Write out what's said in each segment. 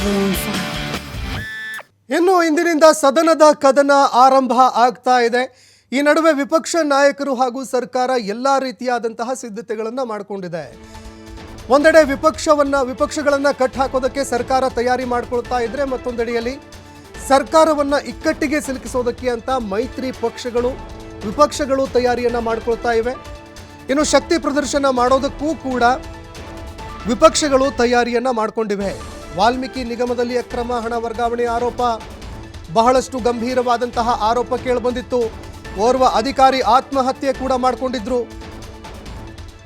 Babylon 5. ಇನ್ನು ಇಂದಿನಿಂದ ಸದನದ ಕದನ ಆರಂಭ ಆಗ್ತಾ ಇದೆ. ಈ ನಡುವೆ ವಿಪಕ್ಷ ನಾಯಕರು ಹಾಗೂ ಸರ್ಕಾರ ಎಲ್ಲ ರೀತಿಯಾದಂತಹ ಸಿದ್ಧತೆಗಳನ್ನು ಮಾಡಿಕೊಂಡಿದೆ. ಒಂದೆಡೆ ವಿಪಕ್ಷವನ್ನು, ವಿಪಕ್ಷಗಳನ್ನು ಕಟ್ ಹಾಕೋದಕ್ಕೆ ಸರ್ಕಾರ ತಯಾರಿ ಮಾಡಿಕೊಳ್ತಾ ಇದ್ರೆ ಮತ್ತೊಂದೆಡೆಯಲ್ಲಿ ಸರ್ಕಾರವನ್ನ ಇಕ್ಕಟ್ಟಿಗೆ ಸಿಲುಕಿಸೋದಕ್ಕೆ ಅಂತ ಮೈತ್ರಿ ಪಕ್ಷಗಳು, ವಿಪಕ್ಷಗಳು ತಯಾರಿಯನ್ನು ಮಾಡಿಕೊಳ್ತಾ ಇವೆ. ಇನ್ನು ಶಕ್ತಿ ಪ್ರದರ್ಶನ ಮಾಡೋದಕ್ಕೂ ಕೂಡ ವಿಪಕ್ಷಗಳು ತಯಾರಿಯನ್ನು ಮಾಡಿಕೊಂಡಿವೆ. ವಾಲ್ಮೀಕಿ ನಿಗಮದಲ್ಲಿ ಅಕ್ರಮ ಹಣ ವರ್ಗಾವಣೆ ಆರೋಪ. ಬಹಳಷ್ಟು ಗಂಭೀರವಾದಂತಹ ಆರೋಪ ಕೇಳಿಬಂದಿತ್ತು. ಓರ್ವ ಅಧಿಕಾರಿ ಆತ್ಮಹತ್ಯೆ ಕೂಡ ಮಾಡಿಕೊಂಡಿದ್ರು.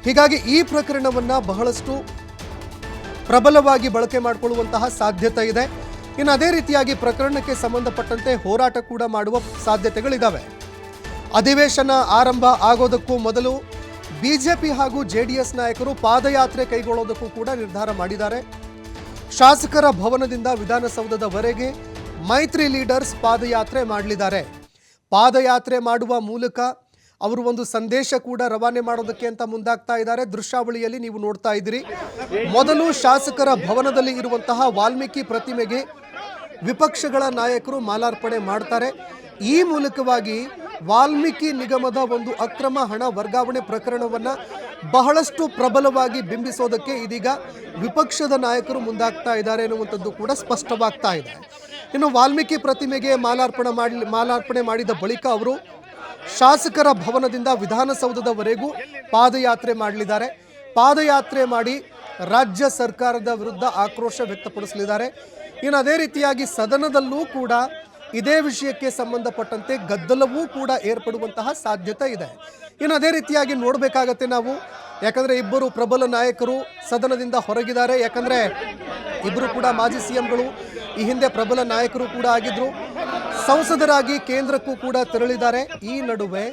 ಹೀಗಾಗಿ ಈ ಪ್ರಕರಣವನ್ನು ಬಹಳಷ್ಟು ಪ್ರಬಲವಾಗಿ ಬಳಕೆ ಮಾಡಿಕೊಳ್ಳುವಂತಹ ಸಾಧ್ಯತೆ ಇದೆ. ಇನ್ನು ಅದೇ ರೀತಿಯಾಗಿ ಪ್ರಕರಣಕ್ಕೆ ಸಂಬಂಧಪಟ್ಟಂತೆ ಹೋರಾಟ ಕೂಡ ಮಾಡುವ ಸಾಧ್ಯತೆಗಳಿದ್ದಾವೆ ಅಧಿವೇಶನ ಆರಂಭ ಆಗೋದಕ್ಕೂ ಮೊದಲು ಬಿಜೆಪಿ ಹಾಗೂ ಜೆಡಿಎಸ್ ನಾಯಕರು ಪಾದಯಾತ್ರೆ ಕೈಗೊಳ್ಳೋದಕ್ಕೂ ಕೂಡ ನಿರ್ಧಾರ ಮಾಡಿದ್ದಾರೆ. ಶಾಸಕರ ಭವನದಿಂದ ವಿಧಾನಸೌಧದವರೆಗೆ ಮೈತ್ರಿ ಲೀಡರ್ಸ್ ಪಾದಯಾತ್ರೆ ಮಾಡಲಿದ್ದಾರೆ. ಪಾದಯಾತ್ರೆ ಮಾಡುವ ಮೂಲಕ ಅವರು ಒಂದು ಸಂದೇಶ ಕೂಡ ರವಾನೆ ಮಾಡೋದಕ್ಕೆ ಅಂತ ಮುಂದಾಗ್ತಾ ಇದ್ದಾರೆ. ದೃಶ್ಯಾವಳಿಯಲ್ಲಿ ನೀವು ನೋಡ್ತಾ ಇದ್ದೀರಿ. ಮೊದಲು ಶಾಸಕರ ಭವನದಲ್ಲಿ ಇರುವಂತಹ ವಾಲ್ಮೀಕಿ ಪ್ರತಿಮೆಗೆ ವಿಪಕ್ಷಗಳ ನಾಯಕರು ಮಾಲಾರ್ಪಣೆ ಮಾಡ್ತಾರೆ. ಈ ಮೂಲಕವಾಗಿ ವಾಲ್ಮೀಕಿ ನಿಗಮದ ಒಂದು ಅಕ್ರಮ ಹಣ ವರ್ಗಾವಣೆ ಪ್ರಕರಣವನ್ನ ಬಹಳಷ್ಟು ಪ್ರಬಲವಾಗಿ ಬಿಂಬಿಸೋದಕ್ಕೆ ಇದೀಗ ವಿಪಕ್ಷದ ನಾಯಕರು ಮುಂದಾಗ್ತಾ ಇದ್ದಾರೆ ಎನ್ನುವಂಥದ್ದು ಕೂಡ ಸ್ಪಷ್ಟವಾಗ್ತಾ ಇದೆ. ಇನ್ನು ವಾಲ್ಮೀಕಿ ಪ್ರತಿಮೆಗೆ ಮಾಲಾರ್ಪಣೆ ಮಾಡಿ, ಮಾಲಾರ್ಪಣೆ ಮಾಡಿದ ಬಳಿಕ ಅವರು ಶಾಸಕರ ಭವನದಿಂದ ವಿಧಾನಸೌಧದವರೆಗೂ ಪಾದಯಾತ್ರೆ ಮಾಡಲಿದ್ದಾರೆ. ಪಾದಯಾತ್ರೆ ಮಾಡಿ ರಾಜ್ಯ ಸರ್ಕಾರದ ವಿರುದ್ಧ ಆಕ್ರೋಶ ವ್ಯಕ್ತಪಡಿಸಲಿದ್ದಾರೆ. ಇನ್ನು ಅದೇ ರೀತಿಯಾಗಿ ಸದನದಲ್ಲೂ ಕೂಡ ಇದೇ ವಿಷಯಕ್ಕೆ ಸಂಬಂಧಪಟ್ಟಂತೆ ಗದ್ದಲವೂ ಕೂಡ ಏರ್ಪಡುವಂತಹ ಸಾಧ್ಯತೆ ಇದೆ. ಇನ್ನು ಅದೇ ರೀತಿಯಾಗಿ ನೋಡಬೇಕಾಗತ್ತೆ ನಾವು, ಯಾಕಂದ್ರೆ ಇಬ್ಬರು ಪ್ರಬಲ ನಾಯಕರು ಸದನದಿಂದ ಹೊರಗಿದ್ದಾರೆ. ಯಾಕಂದ್ರೆ ಇಬ್ಬರು ಕೂಡ ಮಾಜಿ ಸಿಎಂಗಳು, ಈ ಹಿಂದೆ ಪ್ರಬಲ ನಾಯಕರು ಕೂಡ ಆಗಿದ್ರು. ಸಂಸದರಾಗಿ ಕೇಂದ್ರಕ್ಕೂ ಕೂಡ ತೆರಳಿದ್ದಾರೆ. ಈ ನಡುವೆ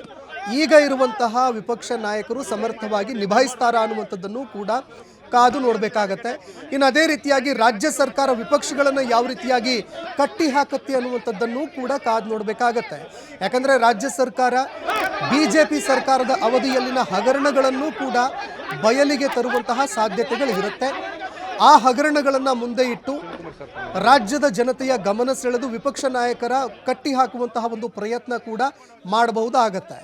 ಈಗ ಇರುವಂತಹ ವಿಪಕ್ಷ ನಾಯಕರು ಸಮರ್ಥವಾಗಿ ನಿಭಾಯಿಸ್ತಾರಾ ಅನ್ನುವಂಥದ್ದನ್ನು ಕೂಡ ಕಾದು ನೋಡಬೇಕಾಗತ್ತೆ. ಇನ್ನು ಅದೇ ರೀತಿಯಾಗಿ ರಾಜ್ಯ ಸರ್ಕಾರ ವಿಪಕ್ಷಗಳನ್ನು ಯಾವ ರೀತಿಯಾಗಿ ಕಟ್ಟಿ ಹಾಕುತ್ತೆ ಅನ್ನುವಂಥದ್ದನ್ನು ಕೂಡ ಕಾದು ನೋಡಬೇಕಾಗತ್ತೆ. ಯಾಕಂದರೆ ರಾಜ್ಯ ಸರ್ಕಾರ ಬಿ ಜೆ ಪಿ ಸರ್ಕಾರದ ಅವಧಿಯಲ್ಲಿನ ಹಗರಣಗಳನ್ನು ಕೂಡ ಬಯಲಿಗೆ ತರುವಂತಹ ಸಾಧ್ಯತೆಗಳು ಇರುತ್ತೆ. ಆ ಹಗರಣಗಳನ್ನು ಮುಂದೆ ಇಟ್ಟು ರಾಜ್ಯದ ಜನತೆಯ ಗಮನ ಸೆಳೆದು ವಿಪಕ್ಷ ನಾಯಕರ ಕಟ್ಟಿ ಹಾಕುವಂತಹ ಒಂದು ಪ್ರಯತ್ನ ಕೂಡ ಮಾಡಬಹುದಾಗತ್ತೆ.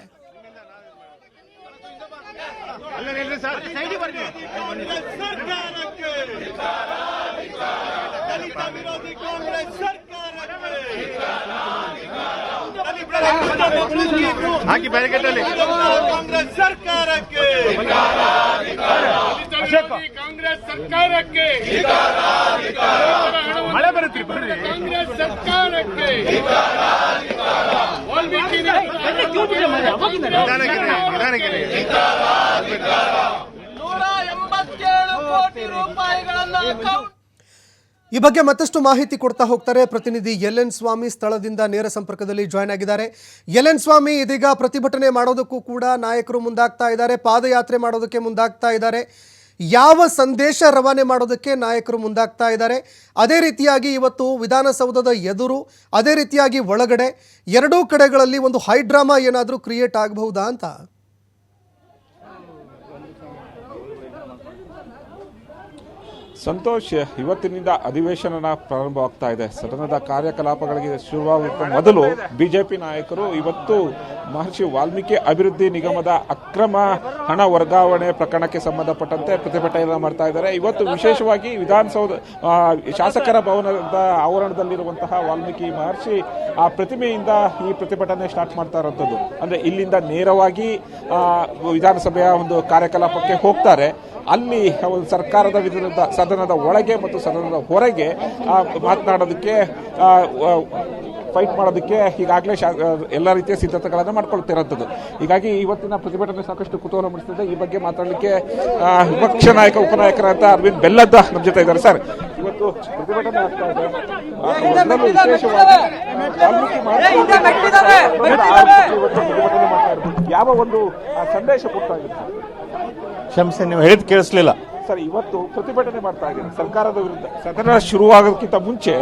ದಲಿತ ವಿರೋಧಿ ಕಾಂಗ್ರೆಸ್ ಹಾಕಿ ಬ್ಯಾರಿಕೇಡಲ್ಲಿ ಕಾಂಗ್ರೆಸ್ ಸರ್ಕಾರಕ್ಕೆ ಕಾಂಗ್ರೆಸ್ ಸರ್ಕಾರಕ್ಕೆ. ಮಳೆ ಬರುತ್ತೆ ಬರ್ರಿ ಕಾಂಗ್ರೆಸ್ ಸರ್ಕಾರಕ್ಕೆ. ನೂರ ಎಂಬತ್ತೇಳು ಕೋಟಿ ರೂಪಾಯಿಗಳನ್ನ ಈ ಬಗ್ಗೆ ಮತ್ತಷ್ಟು ಮಾಹಿತಿ ಕೊಡ್ತಾ ಹೋಗ್ತಾರೆ ಪ್ರತಿನಿಧಿ ಎಲ್ ಎನ್ ಸ್ವಾಮಿ ಸ್ಥಳದಿಂದ ನೇರ ಸಂಪರ್ಕದಲ್ಲಿ ಜಾಯ್ನ್ ಆಗಿದ್ದಾರೆ. ಎಲ್ ಎನ್ ಸ್ವಾಮಿ ಇದೀಗ ಪ್ರತಿಭಟನೆ ಮಾಡೋದಕ್ಕೂ ಕೂಡ ನಾಯಕರು ಮುಂದಾಗ್ತಾ ಇದ್ದಾರೆ ಪಾದಯಾತ್ರೆ ಮಾಡೋದಕ್ಕೆ ಮುಂದಾಗ್ತಾ ಇದ್ದಾರೆ. ಯಾವ ಸಂದೇಶ ರವಾನೆ ಮಾಡೋದಕ್ಕೆ ನಾಯಕರು ಮುಂದಾಗ್ತಾ ಇದ್ದಾರೆ. ಅದೇ ರೀತಿಯಾಗಿ ಇವತ್ತು ವಿಧಾನಸೌಧದ ಎದುರು, ಅದೇ ರೀತಿಯಾಗಿ ಒಳಗಡೆ ಎರಡೂ ಕಡೆಗಳಲ್ಲಿ ಒಂದು ಹೈಡ್ರಾಮಾ ಏನಾದರೂ ಕ್ರಿಯೇಟ್ ಆಗಬಹುದಾ ಅಂತ? ಸಂತೋಷ್, ಇವತ್ತಿನಿಂದ ಅಧಿವೇಶನ ಪ್ರಾರಂಭವಾಗ್ತಾ ಇದೆ. ಸದನದ ಕಾರ್ಯಕಲಾಪಗಳಿಗೆ ಶುರುವಾಗುವ ಮೊದಲು ಬಿಜೆಪಿ ನಾಯಕರು ಇವತ್ತು ಮಹರ್ಷಿ ವಾಲ್ಮೀಕಿ ಅಭಿವೃದ್ಧಿ ನಿಗಮದ ಅಕ್ರಮ ಹಣ ವರ್ಗಾವಣೆ ಪ್ರಕರಣಕ್ಕೆ ಸಂಬಂಧಪಟ್ಟಂತೆ ಪ್ರತಿಭಟನೆ ಮಾಡ್ತಾ ಇದ್ದಾರೆ. ಇವತ್ತು ವಿಶೇಷವಾಗಿ ವಿಧಾನಸೌಧ ಶಾಸಕರ ಭವನದ ಆವರಣದಲ್ಲಿರುವಂತಹ ವಾಲ್ಮೀಕಿ ಮಹರ್ಷಿ ಆ ಪ್ರತಿಮೆಯಿಂದ ಈ ಪ್ರತಿಭಟನೆ ಸ್ಟಾರ್ಟ್ ಮಾಡ್ತಾ ಇರುವಂಥದ್ದು. ಅಂದ್ರೆ ಇಲ್ಲಿಂದ ನೇರವಾಗಿ ವಿಧಾನಸಭೆಯ ಒಂದು ಕಾರ್ಯಕಲಾಪಕ್ಕೆ ಹೋಗ್ತಾರೆ. ಅಲ್ಲಿ ಒಂದು ಸರ್ಕಾರದ ವಿರುದ್ಧ ಸದನದ ಒಳಗೆ ಮತ್ತು ಸದನದ ಹೊರಗೆ ಮಾತನಾಡೋದಕ್ಕೆ ಫೈಟ್ ಮಾಡೋದಕ್ಕೆ ಈಗಾಗಲೇ ಶಾ ಎಲ್ಲ ರೀತಿಯ ಸಿದ್ಧತೆಗಳನ್ನು ಮಾಡ್ಕೊಳ್ತಿರೋಂಥದ್ದು. ಹೀಗಾಗಿ ಇವತ್ತಿನ ಪ್ರತಿಭಟನೆ ಸಾಕಷ್ಟು ಕುತೂಹಲ ಮೂಡಿಸ್ತಿದೆ. ಈ ಬಗ್ಗೆ ಮಾತಾಡಲಿಕ್ಕೆ ವಿಪಕ್ಷ ನಾಯಕ ಉಪನಾಯಕರಾದ ಅರವಿಂದ್ ಬೆಲ್ಲದ್ದ ನಮ್ಮ ಜೊತೆ ಇದ್ದಾರೆ. ಸರ್, ಇವತ್ತು ಪ್ರತಿಭಟನೆ ಆಗ್ತಾ ಇದೆ. ಪ್ರತಿಭಟನೆ ಯಾವ ಒಂದು ಸಂದೇಶ ಕೊಡ್ತಾ ಇದ್ದಾರೆ? ಕ್ಷಮಿಸಿ ನೀವು ಹೇಳಿದ ಕೇಳಿಸ್ಲಿಲ್ಲ. ಸರ್ ಇವತ್ತು ಪ್ರತಿಭಟನೆ ಮಾಡ್ತಾ ಇದ್ದಾರೆ. ಸರ್ಕಾರದ ವಿರುದ್ಧ. ಸದನ ಶುರುವಾಗೋದಕ್ಕಿಂತ ಮುಂಚೆ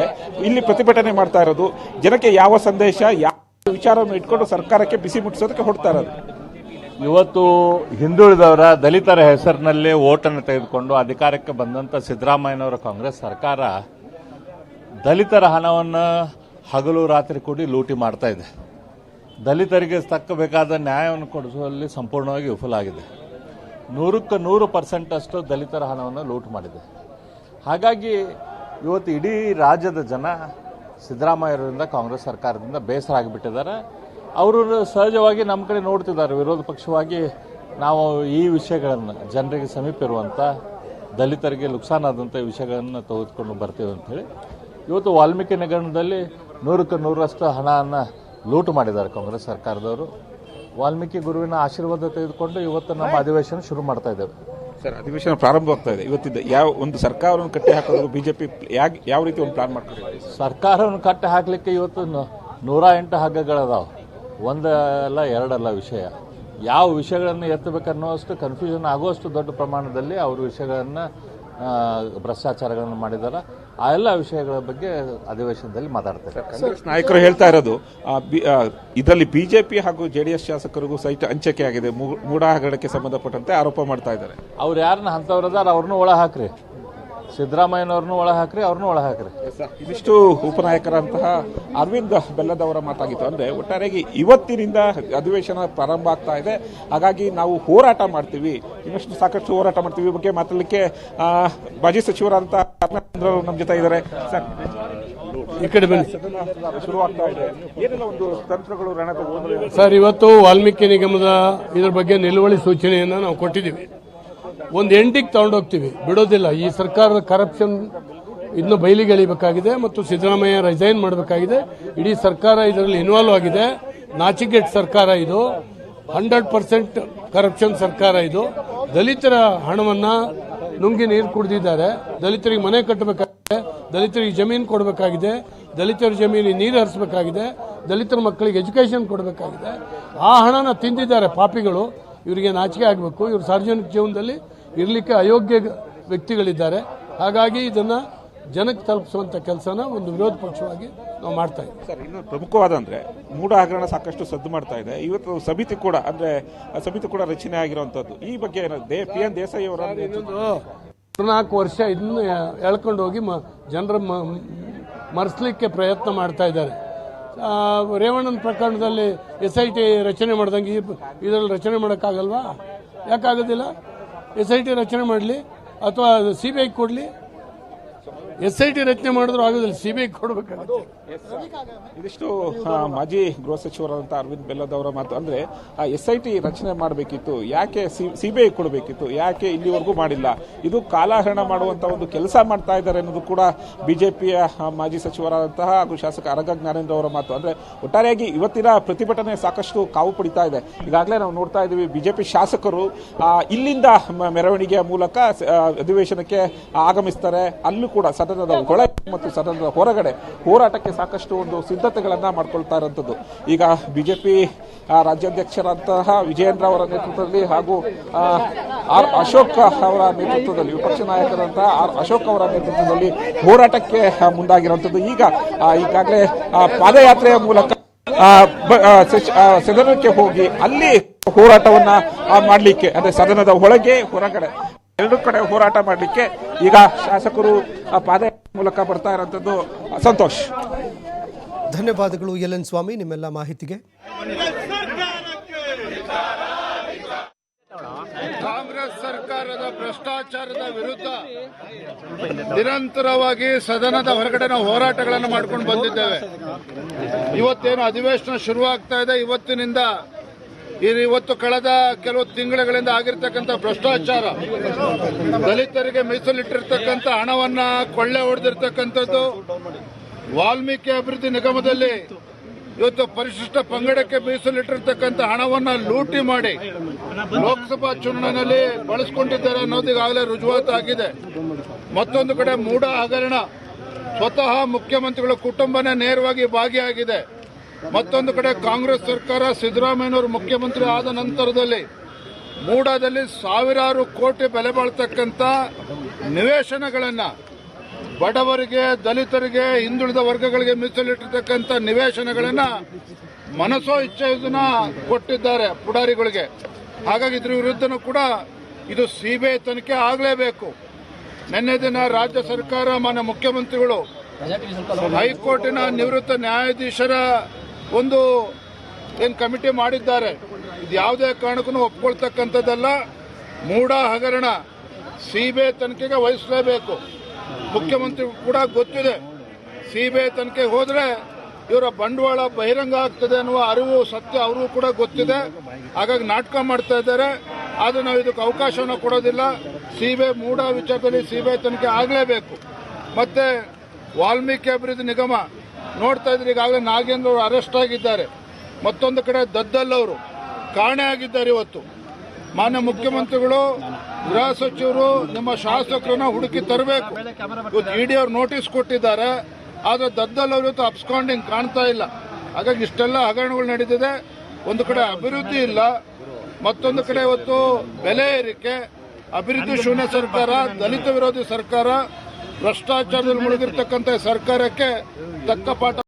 ಇಲ್ಲಿ ಪ್ರತಿಭಟನೆ ಮಾಡ್ತಾ ಇರೋದು ಜನಕ್ಕೆ ಯಾವ ಸಂದೇಶ ಯಾವ ವಿಚಾರವನ್ನು ಇಟ್ಕೊಂಡು ಸರ್ಕಾರಕ್ಕೆ ಬಿಸಿ ಮುಟ್ಟಿಸೋದಕ್ಕೆ ಹೊಡ್ತಾ ಇರೋದು. ಇವತ್ತು ಹಿಂದುಳಿದವರ ದಲಿತರ ಹೆಸರಿನಲ್ಲಿ ಓಟನ್ನು ತೆಗೆದುಕೊಂಡು ಅಧಿಕಾರಕ್ಕೆ ಬಂದಂತ ಸಿದ್ದರಾಮಯ್ಯನವರ ಕಾಂಗ್ರೆಸ್ ಸರ್ಕಾರ ದಲಿತರ ಹಣವನ್ನು ಹಗಲು ರಾತ್ರಿ ಕೂಡಿ ಲೂಟಿ ಮಾಡ್ತಾ ಇದೆ. ದಲಿತರಿಗೆ ತಕ್ಕಬೇಕಾದ ನ್ಯಾಯವನ್ನು ಕೊಡಿಸುವಲ್ಲಿ ಸಂಪೂರ್ಣವಾಗಿ ವಿಫಲ ಆಗಿದೆ ನೂರಕ್ಕೆ ನೂರು ಪರ್ಸೆಂಟಷ್ಟು ದಲಿತರ ಹಣವನ್ನು ಲೂಟ್ ಮಾಡಿದೆ. ಹಾಗಾಗಿ ಇವತ್ತು ಇಡೀ ರಾಜ್ಯದ ಜನ ಸಿದ್ದರಾಮಯ್ಯರಿಂದ ಕಾಂಗ್ರೆಸ್ ಸರ್ಕಾರದಿಂದ ಬೇಸರ ಆಗಿಬಿಟ್ಟಿದ್ದಾರೆ. ಅವರು ಸಹಜವಾಗಿ ನಮ್ಮ ಕಡೆ ನೋಡ್ತಿದ್ದಾರೆ, ವಿರೋಧ ಪಕ್ಷವಾಗಿ ನಾವು ಈ ವಿಷಯಗಳನ್ನು, ಜನರಿಗೆ ಸಮೀಪ ಇರುವಂಥ ದಲಿತರಿಗೆ ನುಕ್ಸಾನಾದಂಥ ವಿಷಯಗಳನ್ನು ತೆಗೆದುಕೊಂಡು ಬರ್ತೀವಿ ಅಂಥೇಳಿ ಇವತ್ತು ವಾಲ್ಮೀಕಿ ನಗರದಲ್ಲಿ ನೂರಕ್ಕೆ ನೂರಷ್ಟು ಹಣವನ್ನು ಲೂಟ್ ಮಾಡಿದ್ದಾರೆ ಕಾಂಗ್ರೆಸ್ ಸರ್ಕಾರದವರು. ವಾಲ್ಮೀಕಿ ಗುರುವಿನ ಆಶೀರ್ವಾದ ತೆಗೆದುಕೊಂಡು ಇವತ್ತು ನಮ್ಮ ಅಧಿವೇಶನ ಶುರು ಮಾಡ್ತಾ ಇದ್ದೇವೆ. ಸರ್ ಅಧಿವೇಶನ ಪ್ರಾರಂಭವಾಗ್ತಾ ಇದೆ. ಇವತ್ತಿದ್ದ ಯಾವ ಒಂದು ಸರ್ಕಾರವನ್ನು ಕಟ್ಟಿ ಹಾಕೋದು ಬಿಜೆಪಿ ಯಾವ ರೀತಿ ಒಂದು ಪ್ಲಾನ್ ಮಾಡ್ತಾರೆ ಸರ್ಕಾರವನ್ನು ಕಟ್ಟಿ ಹಾಕಲಿಕ್ಕೆ ಇವತ್ತು ನೂರ ಎಂಟು ಹಗ್ಗಗಳದಾವೆ. ಒಂದಲ್ಲ ಎರಡಲ್ಲ ವಿಷಯ. ಯಾವ ವಿಷಯಗಳನ್ನು ಎತ್ತಬೇಕನ್ನುವಷ್ಟು ಕನ್ಫ್ಯೂಷನ್ ಆಗುವಷ್ಟು ದೊಡ್ಡ ಪ್ರಮಾಣದಲ್ಲಿ ಅವರು ವಿಷಯಗಳನ್ನು ಭ್ರಷ್ಟಾಚಾರಗಳನ್ನು ಮಾಡಿದ್ದಾರೆ ಆ ಎಲ್ಲ ವಿಷಯಗಳ ಬಗ್ಗೆ ಅಧಿವೇಶನದಲ್ಲಿ ಮಾತಾಡ್ತಾರೆ ಕಾಂಗ್ರೆಸ್ ನಾಯಕರು ಹೇಳ್ತಾ ಇರೋದು ಇದರಲ್ಲಿ ಬಿಜೆಪಿ ಹಾಗೂ ಜೆಡಿಎಸ್ ಶಾಸಕರಿಗೂ ಸಹಿತ ಹಂಚಿಕೆ ಆಗಿದೆ ಮೂಡ ಹಗರಣಕ್ಕೆ ಸಂಬಂಧಪಟ್ಟಂತೆ ಆರೋಪ ಮಾಡ್ತಾ ಇದ್ದಾರೆ. ಅವ್ರು ಯಾರನ್ನ ಹಂತವ್ರದಾರ ಅವ್ರನ್ನೂ ಒಳ ಹಾಕ್ರಿ. ಸಿದ್ದರಾಮಯ್ಯನವ್ರನ್ನೂ ಒಳ ಹಾಕ್ರಿ ಅವ್ರನ್ನೂ ಒಳ ಹಾಕ್ರಿ. ಇದಿಷ್ಟು ಉಪನಾಯಕರಂತಹ ಅರವಿಂದ್ ಬೆಲ್ಲದವರ ಮಾತಾಗಿತ್ತು. ಅಂದ್ರೆ ಒಟ್ಟಾರೆಯಾಗಿ ಇವತ್ತಿನಿಂದ ಅಧಿವೇಶನ ಪ್ರಾರಂಭ ಆಗ್ತಾ ಇದೆ. ಹಾಗಾಗಿ ನಾವು ಹೋರಾಟ ಮಾಡ್ತೀವಿ. ಇನ್ನಷ್ಟು ಸಾಕಷ್ಟು ಹೋರಾಟ ಮಾಡ್ತೀವಿ ಬಗ್ಗೆ ಮಾತಾಡಲಿಕ್ಕೆ ಮಾಜಿ ಸಚಿವರಾದಂತಹ ನಮ್ಮ ಜೊತೆ ಇದ್ದಾರೆ. ಸರ್, ಈ ಕಡೆ ಬನ್ನಿ. ತಂತ್ರಗಳು ಸರ್, ಇವತ್ತು ವಾಲ್ಮೀಕಿ ನಿಗಮದ ಇದ್ರ ಬಗ್ಗೆ ನಿಲುವಳಿ ಸೂಚನೆಯನ್ನು ನಾವು ಕೊಟ್ಟಿದ್ದೀವಿ. ಒಂದು ಎಂಟಿಗೆ ತಗೊಂಡೋಗ್ತೀವಿ ಬಿಡೋದಿಲ್ಲ. ಈ ಸರ್ಕಾರದ ಕರಪ್ಷನ್ ಇನ್ನು ಬಯಲಿಗೆ ಎಳಿಬೇಕಾಗಿದೆ ಮತ್ತು ಸಿದ್ದರಾಮಯ್ಯ ರಿಸೈನ್ ಮಾಡಬೇಕಾಗಿದೆ. ಇಡೀ ಸರ್ಕಾರ ಇದರಲ್ಲಿ ಇನ್ವಾಲ್ವ್ ಆಗಿದೆ. ನಾಚಿಕೆಟ್ ಸರ್ಕಾರ ಇದು. ಹಂಡ್ರೆಡ್ ಪರ್ಸೆಂಟ್ ಕರಪ್ಷನ್ ಸರ್ಕಾರ ಇದು. ದಲಿತರ ಹಣವನ್ನ ನುಂಗಿ ನೀರು ಕುಡಿದಿದ್ದಾರೆ. ದಲಿತರಿಗೆ ಮನೆ ಕಟ್ಟಬೇಕಾಗಿದೆ ದಲಿತರಿಗೆ ಜಮೀನು ಕೊಡಬೇಕಾಗಿದೆ. ದಲಿತರ ಜಮೀನಿಗೆ ನೀರು ಹರಿಸಬೇಕಾಗಿದೆ. ದಲಿತರ ಮಕ್ಕಳಿಗೆ ಎಜುಕೇಷನ್ ಕೊಡಬೇಕಾಗಿದೆ. ಆ ಹಣನ ತಿಂದಿದ್ದಾರೆ ಪಾಪಿಗಳು. ಇವರಿಗೆ ನಾಚಿಕೆ ಆಗಬೇಕು. ಇವರು ಸಾರ್ವಜನಿಕ ಜೀವನದಲ್ಲಿ ಇರಲಿಕ್ಕೆ ಅಯೋಗ್ಯ ವ್ಯಕ್ತಿಗಳಿದ್ದಾರೆ. ಹಾಗಾಗಿ ಇದನ್ನ ಜನಕ್ಕೆ ತಲುಪಿಸುವಂತ ಕೆಲಸನ ಒಂದು ವಿರೋಧ ಪಕ್ಷವಾಗಿ ನಾವು ಮಾಡ್ತಾ ಇದ್ದೀವಿ. ಸರ್ ಇನ್ನು ಪ್ರಮುಖವಾದ ಅಂದರೆ ಮೂಡ ಹಗರಣ ಸಾಕಷ್ಟು ಸದ್ದು ಮಾಡ್ತಾ ಇದೆ. ಇವತ್ತು ಸಮಿತಿ ಕೂಡ ಅಂದ್ರೆ ಸಮಿತಿ ಕೂಡ ರಚನೆ ಆಗಿರುವಂತದ್ದು. ಈ ಬಗ್ಗೆ ಏನಾದ್ರು ದೇ ಪಿ ಎನ್ ದೇಸಾಯಿ ಅವರ ನಾಲ್ಕು ವರ್ಷ ಇನ್ನು ಎಳ್ಕೊಂಡು ಹೋಗಿ ಮ ಜನರ ಮರೆಸಲಿಕ್ಕೆ ಪ್ರಯತ್ನ ಮಾಡ್ತಾ ಇದ್ದಾರೆ. ರೇವಣ್ಣನ ಪ್ರಕರಣದಲ್ಲಿ ಎಸ್ ಐ ಟಿ ರಚನೆ ಮಾಡ್ದಂಗೆ ಇದರಲ್ಲಿ ರಚನೆ ಮಾಡೋಕ್ಕಾಗಲ್ವಾ? ಯಾಕಾಗೋದಿಲ್ಲ? ಎಸ್ ಐ ಟಿ ರಚನೆ ಮಾಡಲಿ ಅಥವಾ ಸಿ ಬಿ ಐ ಕೊಡಲಿ? ಎಸ್ ಐ ಟಿ ರಚನೆ ಮಾಡಿದ್ರು ಆಗೋದಿಲ್ಲ. ಸಿ ಬಿ ಐ ಕೊಡಬೇಕಾಗುತ್ತೆ. ಇದಿಷ್ಟು ಮಾಜಿ ಗೃಹ ಸಚಿವರಾದಂಥ ಅರವಿಂದ್ ಬೆಲ್ಲದ್ ಅವರ ಮಾತು. ಅಂದ್ರೆ ಎಸ್ ಐ ಟಿ ರಚನೆ ಮಾಡಬೇಕಿತ್ತು ಯಾಕೆ ಸಿಬಿಐ ಕೊಡಬೇಕಿತ್ತು ಯಾಕೆ ಇಲ್ಲಿವರೆಗೂ ಮಾಡಿಲ್ಲ? ಇದು ಕಾಲಹರಣ ಮಾಡುವಂತ ಒಂದು ಕೆಲಸ ಮಾಡ್ತಾ ಇದ್ದಾರೆ ಅನ್ನೋದು ಕೂಡ ಬಿಜೆಪಿಯ ಮಾಜಿ ಸಚಿವರಾದಂತಹ ಹಾಗೂ ಶಾಸಕ ಅರಗ ಜ್ಞಾನೇಂದ್ರ ಅವರ ಮಾತು. ಅಂದ್ರೆ ಒಟ್ಟಾರೆಯಾಗಿ ಇವತ್ತಿನ ಪ್ರತಿಭಟನೆ ಸಾಕಷ್ಟು ಕಾವು ಪಡಿತಾ ಇದೆ. ಈಗಾಗಲೇ ನಾವು ನೋಡ್ತಾ ಇದ್ದೀವಿ ಬಿಜೆಪಿ ಶಾಸಕರು ಆ, ಇಲ್ಲಿಂದ ಮ- ಮೆರವಣಿಗೆಯ ಮೂಲಕ ಸ- ಅಧಿವೇಶನಕ್ಕೆ ಆಗಮಿಸ್ತಾರೆ. ಅಲ್ಲೂ ಕೂಡ ಸದನದ ಒಳ ಮತ್ತು ಸದನದ ಹೊರಗಡೆ ಹೋರಾಟಕ್ಕೆ ಸಾಕಷ್ಟು ಒಂದು ಸಿದ್ಧತೆಗಳನ್ನ ಮಾಡ್ಕೊಳ್ತಾ ಇರುವಂತದ್ದು ಈಗ ಬಿಜೆಪಿ ರಾಜ್ಯಾಧ್ಯಕ್ಷರಾದಂತಹ ವಿಜಯೇಂದ್ರ ಅವರ ನೇತೃತ್ವದಲ್ಲಿ ಹಾಗೂ ಆರ್ ಅಶೋಕ್ ಅವರ ನೇತೃತ್ವದಲ್ಲಿ, ವಿಪಕ್ಷ ನಾಯಕರಂತಹ ಆರ್ ಅಶೋಕ್ ಅವರ ನೇತೃತ್ವದಲ್ಲಿ ಹೋರಾಟಕ್ಕೆ ಮುಂದಾಗಿರುವಂಥದ್ದು. ಈಗ ಈಗಾಗಲೇ ಪಾದಯಾತ್ರೆಯ ಮೂಲಕ ಸದನಕ್ಕೆ ಹೋಗಿ ಅಲ್ಲಿ ಹೋರಾಟವನ್ನ ಮಾಡ್ಲಿಕ್ಕೆ, ಅಂದ್ರೆ ಸದನದ ಒಳಗೆ ಹೊರಗಡೆ ಎರಡು ಕಡೆ ಹೋರಾಟ ಮಾಡಲಿಕ್ಕೆ ಈಗ ಶಾಸಕರು ಆ, ಪಾದಯಾತ್ರೆ ಮೂಲಕ ಬರ್ತಾ ಇರೋದು ಸಂತೋಷ್. ಧನ್ಯವಾದಗಳು ಎಲ್ ಎನ್ ಸ್ವಾಮಿ ನಿಮ್ಮೆಲ್ಲ ಮಾಹಿತಿಗೆ. ಕಾಂಗ್ರೆಸ್ ಸರ್ಕಾರದ ಭ್ರಷ್ಟಾಚಾರದ ವಿರುದ್ಧ ನಿರಂತರವಾಗಿ ಸದನದ ಹೊರಗಡೆ ನಾವು ಹೋರಾಟಗಳನ್ನು ಮಾಡ್ಕೊಂಡು ಬಂದಿದ್ದೇವೆ. ಇವತ್ತೇನು ಅಧಿವೇಶನ ಶುರುವಾಗ್ತಾ ಇದೆ ಇವತ್ತಿನಿಂದ ಇವತ್ತು ಕಳೆದ ಕೆಲವು ತಿಂಗಳುಗಳಿಂದ ಆಗಿರ್ತಕ್ಕಂಥ ಭ್ರಷ್ಟಾಚಾರ, ದಲಿತರಿಗೆ ಮೀಸಲಿಟ್ಟಿರ್ತಕ್ಕಂಥ ಹಣವನ್ನ ಕೊಳ್ಳೆ ಹೊಡೆದಿರ್ತಕ್ಕಂಥದ್ದು, ವಾಲ್ಮೀಕಿ ಅಭಿವೃದ್ಧಿ ನಿಗಮದಲ್ಲಿ ಇವತ್ತು ಪರಿಶಿಷ್ಟ ಪಂಗಡಕ್ಕೆ ಮೀಸಲಿಟ್ಟಿರ್ತಕ್ಕಂಥ ಹಣವನ್ನ ಲೂಟಿ ಮಾಡಿ ಲೋಕಸಭಾ ಚುನಾವಣೆಯಲ್ಲಿ ಬಳಸ್ಕೊಂಡಿದ್ದಾರೆ ಅನ್ನೋದು ಈಗಾಗಲೇ ರುಜುವಾತಾಗಿದೆ ಮತ್ತೊಂದು ಕಡೆ ಮೂಡ ಹಗರಣ ಸ್ವತಃ ಮುಖ್ಯಮಂತ್ರಿಗಳ ಕುಟುಂಬನೇ ನೇರವಾಗಿ ಭಾಗಿಯಾಗಿದೆ. ಮತ್ತೊಂದು ಕಡೆ ಕಾಂಗ್ರೆಸ್ ಸರ್ಕಾರ ಸಿದ್ದರಾಮಯ್ಯನವರು ಮುಖ್ಯಮಂತ್ರಿ ಆದ ನಂತರದಲ್ಲಿ ಮೂಡಾದಲ್ಲಿ ಸಾವಿರಾರು ಕೋಟಿ ಬೆಲೆ ಬಾಳ್ತಕ್ಕಂಥ ನಿವೇಶನಗಳನ್ನ ಬಡವರಿಗೆ, ದಲಿತರಿಗೆ, ಹಿಂದುಳಿದ ವರ್ಗಗಳಿಗೆ ಮೀಸಲಿಟ್ಟಿರ್ತಕ್ಕಂಥ ನಿವೇಶನಗಳನ್ನು ಮನಸೋ ಇಚ್ಛೆ ಇದನ್ನ ಕೊಟ್ಟಿದ್ದಾರೆ ಪುಡಾರಿಗಳಿಗೆ. ಹಾಗಾಗಿ ಇದ್ರ ವಿರುದ್ಧನೂ ಕೂಡ ಇದು ಸಿಬಿಐ ತನಿಖೆ ಆಗಲೇಬೇಕು. ನಿನ್ನೆ ದಿನ ರಾಜ್ಯ ಸರ್ಕಾರ, ಮಾನ್ಯ ಮುಖ್ಯಮಂತ್ರಿಗಳು ಹೈಕೋರ್ಟಿನ ನಿವೃತ್ತ ನ್ಯಾಯಾಧೀಶರ ಒಂದು ಏನು ಕಮಿಟಿ ಮಾಡಿದ್ದಾರೆ, ಇದು ಯಾವುದೇ ಕಾರಣಕ್ಕೂ ಒಪ್ಕೊಳ್ತಕ್ಕಂಥದ್ದಲ್ಲ. ಮೂಢ ಹಗರಣ ಸಿಬಿಐ ತನಿಖೆಗೆ ವಹಿಸಲೇಬೇಕು. ಮುಖ್ಯಮಂತ್ರಿ ಕೂಡ ಗೊತ್ತಿದೆ ಸಿಬಿಐ ತನಿಖೆಗೆ ಹೋದರೆ ಇವರ ಬಂಡವಾಳ ಬಹಿರಂಗ ಆಗ್ತದೆ ಅನ್ನುವ ಅರಿವು, ಸತ್ಯ ಅವರಿಗೂ ಕೂಡ ಗೊತ್ತಿದೆ. ಹಾಗಾಗಿ ನಾಟಕ ಮಾಡ್ತಾ ಇದ್ದಾರೆ. ಆದರೆ ನಾವು ಇದಕ್ಕೆ ಅವಕಾಶವನ್ನು ಕೊಡೋದಿಲ್ಲ. ಸಿಬಿಐ ಮೂಢ ವಿಚಾರದಲ್ಲಿ ಸಿಬಿಐ ತನಿಖೆ ಆಗಲೇಬೇಕು. ಮತ್ತೆ ವಾಲ್ಮೀಕಿ ಅಭಿವೃದ್ಧಿ ನಿಗಮ ನೋಡ್ತಾ ಇದ್ರೆ ಈಗಾಗಲೇ ನಾಗೇಂದ್ರ ಅವರು ಅರೆಸ್ಟ್ ಆಗಿದ್ದಾರೆ. ಮತ್ತೊಂದು ಕಡೆ ದದ್ದಲ್ ಅವರು ಕಾಣೆ ಆಗಿದ್ದಾರೆ ಇವತ್ತು. ಮಾನ್ಯ ಮುಖ್ಯಮಂತ್ರಿಗಳು, ಗೃಹ ಸಚಿವರು, ನಿಮ್ಮ ಶಾಸಕರನ್ನ ಹುಡುಕಿ ತರಬೇಕು. ಇವತ್ತು ಇಡಿ ಅವರು ನೋಟಿಸ್ ಕೊಟ್ಟಿದ್ದಾರೆ. ಆದರೆ ದದ್ದಲ್ ಅವರು ಇವತ್ತು ಅಪ್ಸ್ಕಾಂಡಿಂಗ್ ಕಾಣ್ತಾ ಇಲ್ಲ. ಹಾಗಾಗಿ ಇಷ್ಟೆಲ್ಲ ಹಗರಣಗಳು ನಡೀತಿದೆ. ಒಂದು ಕಡೆ ಅಭಿವೃದ್ಧಿ ಇಲ್ಲ. ಮತ್ತೊಂದು ಕಡೆ ಇವತ್ತು ಬೆಲೆ ಏರಿಕೆ. ಅಭಿವೃದ್ಧಿ ಶೂನ್ಯ ಸರ್ಕಾರ, ದಲಿತ ವಿರೋಧಿ ಸರ್ಕಾರ ಭ್ರಷ್ಟಾಚಾರದಲ್ಲಿ ಮುಳುಗಿರ್ತಕ್ಕಂಥ ಸರ್ಕಾರಕ್ಕೆ ತಕ್ಕ ಪಾಠ